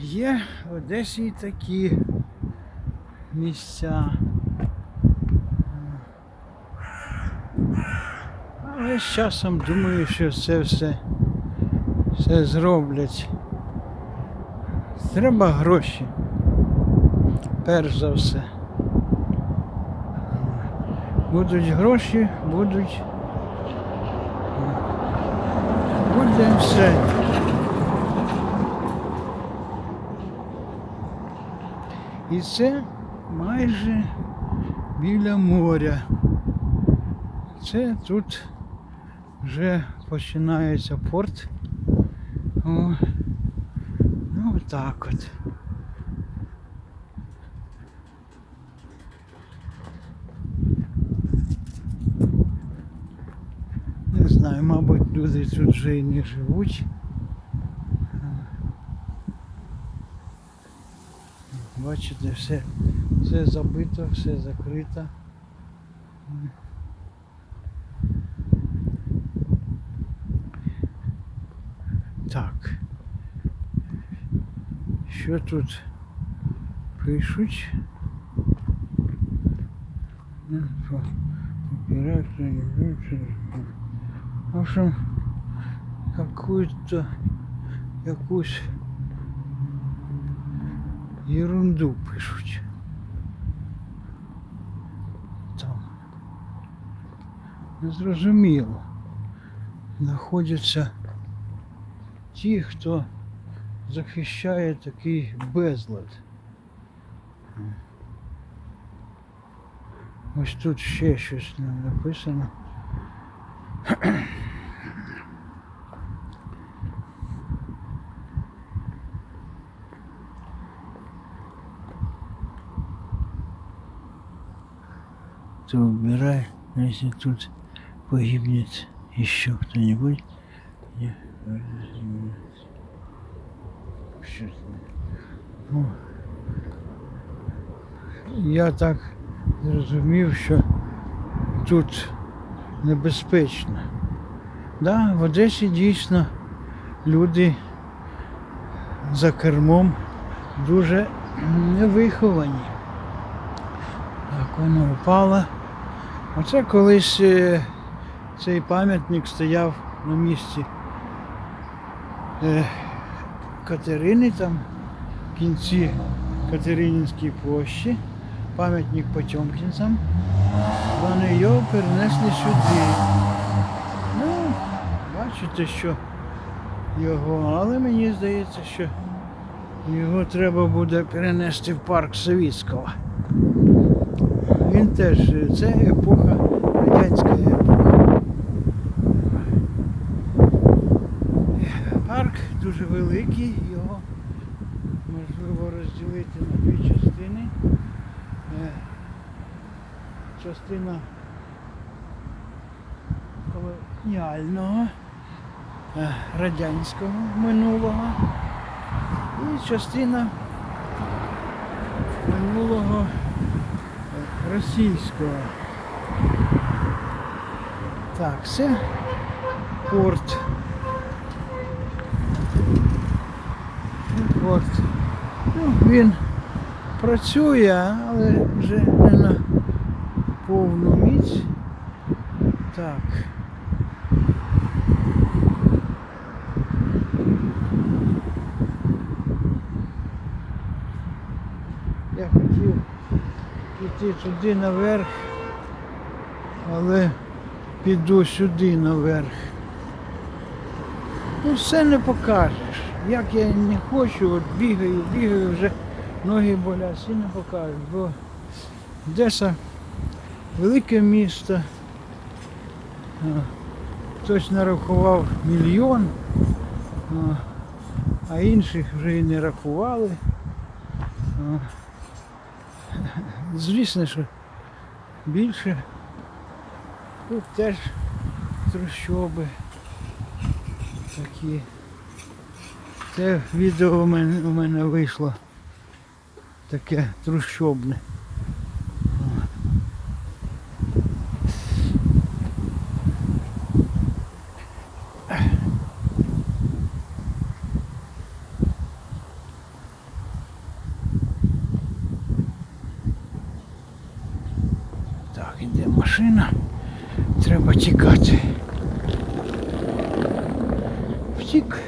Є в Одесі і такі місця. Але з часом думаю, що це все, все зроблять. Треба гроші. Перш за все. Будуть гроші, будуть. Буде все. І це майже біля моря. Це тут вже починається порт. О, ну так от. Не знаю, мабуть, люди тут вже і не живуть. Бачите, все, все забито, все закрито. Так. Що тут пишуть? В общем, какую-то якусь ерунду пишуть. Там. Незрозуміло. Знаходяться ті, хто захищає такий безлад. Ось тут ще щось нам написано. То убирай, но если тут погибнет еще кто-нибудь, я Ну, я так зрозумів, що тут небезпечно. Да, в Одесі дійсно люди за кермом дуже невиховані. Так, воно впало. Оце колись е, цей пам'ятник стояв на місці е, Катерини, там в кінці Катерининської площі, пам'ятник Потьомкінцям. Вони його перенесли сюди. Ну, бачите, що його, але мені здається, що його треба буде перенести в парк Савіцького. Він теж, е, це епоха, радянська епоха. Парк дуже великий, його можливо розділити на дві частини. Е, Частина колоніального, е, радянського минулого і частина минулого російського. Так, це порт. Порт. Ну, він працює, але вже не на повну міць. Так. Я хотів піти туди наверх, але піду сюди наверх. Ну все не покажеш. Як я не хочу, от бігаю, бігаю, вже ноги болять, все не покажеш, бо Одеса велике місто. Хтось нарахував мільйон, а інших вже і не рахували. Звісно, що більше. Тут теж трущоби такі. Це відео у мене, у мене вийшло таке трущобне. Так, іде машина. Треба тікати. Втік.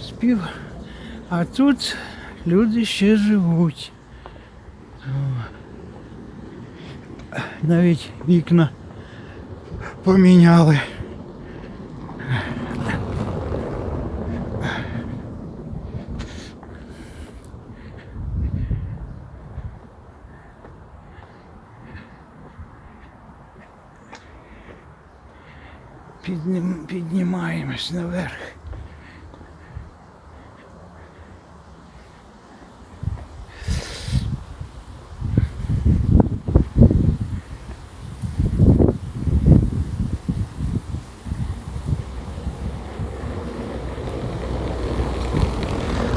Спів. А тут люди ще живуть. Навіть вікна поміняли. Піднім, піднімаємось наверх.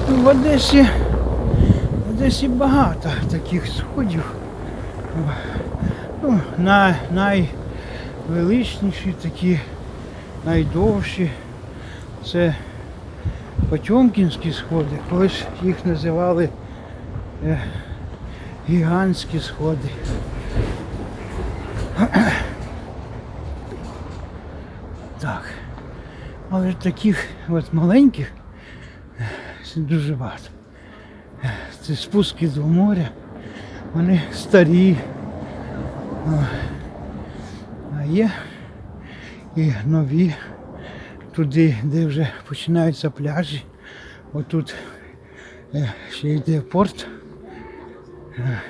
Ну, В Одесі, в Одесі багато таких сходів. Ну, на, найвеличніші такі, найдовші. Це Потьомкінські сходи. Колись їх називали е, гігантські сходи. Так. Але таких от маленьких це дуже багато. Це спуски до моря. Вони старі. А є і нові. Туди, де вже починаються пляжі. Отут е, ще йде порт. Е.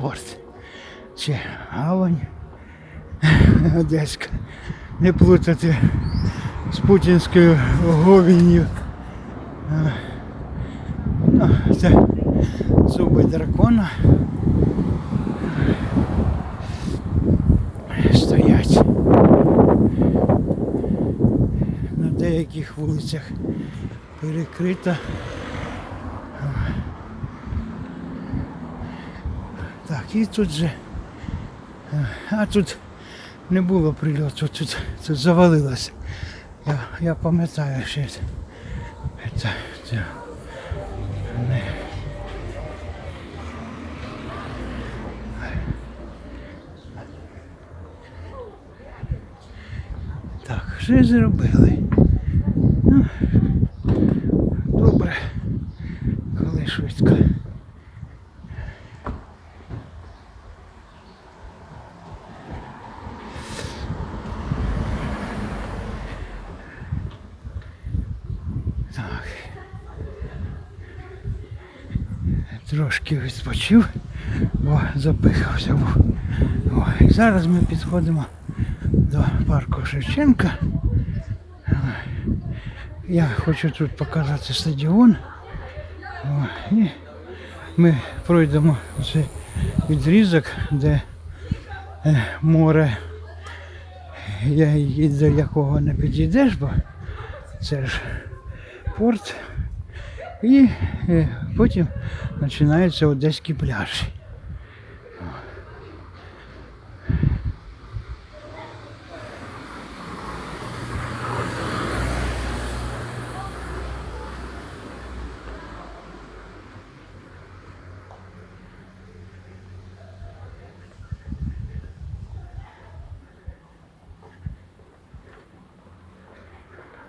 Порт. Чи гавань. Одеська. Не плутати з путінською говінню. Ну, це зуби дракона. Стоять. На деяких вулицях перекрита. Так, і тут же. А тут не було прильоту, тут, тут завалилося. Я, я пам'ятаю ще. Це, це. Не. Так, що зробили? Ну, добре, коли швидко. Так. Трошки відпочив, бо запихався був. О, зараз ми підходимо до парку Шевченка. Я хочу тут показати стадіон. О, і ми пройдемо цей відрізок, де е, море, до якого не підійдеш, бо це ж порт. І е, потім починаються одеські пляжі.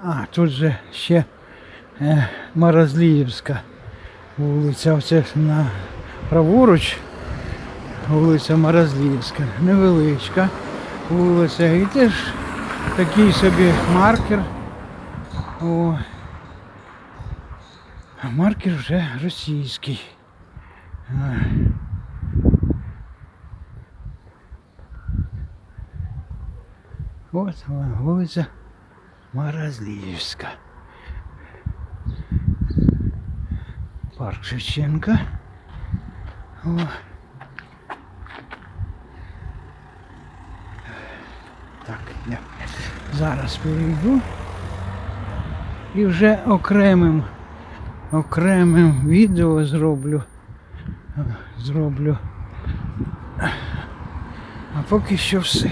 А, тут же ще Морозліївська вулиця, оце на праворуч вулиця Морозліївська, невеличка вулиця. І теж такий собі маркер. О. Маркер вже російський. От вулиця Морозліївська. Парк Шевченка. О. Так, я зараз перейду і вже окремим окремим відео зроблю. Зроблю. А поки що все.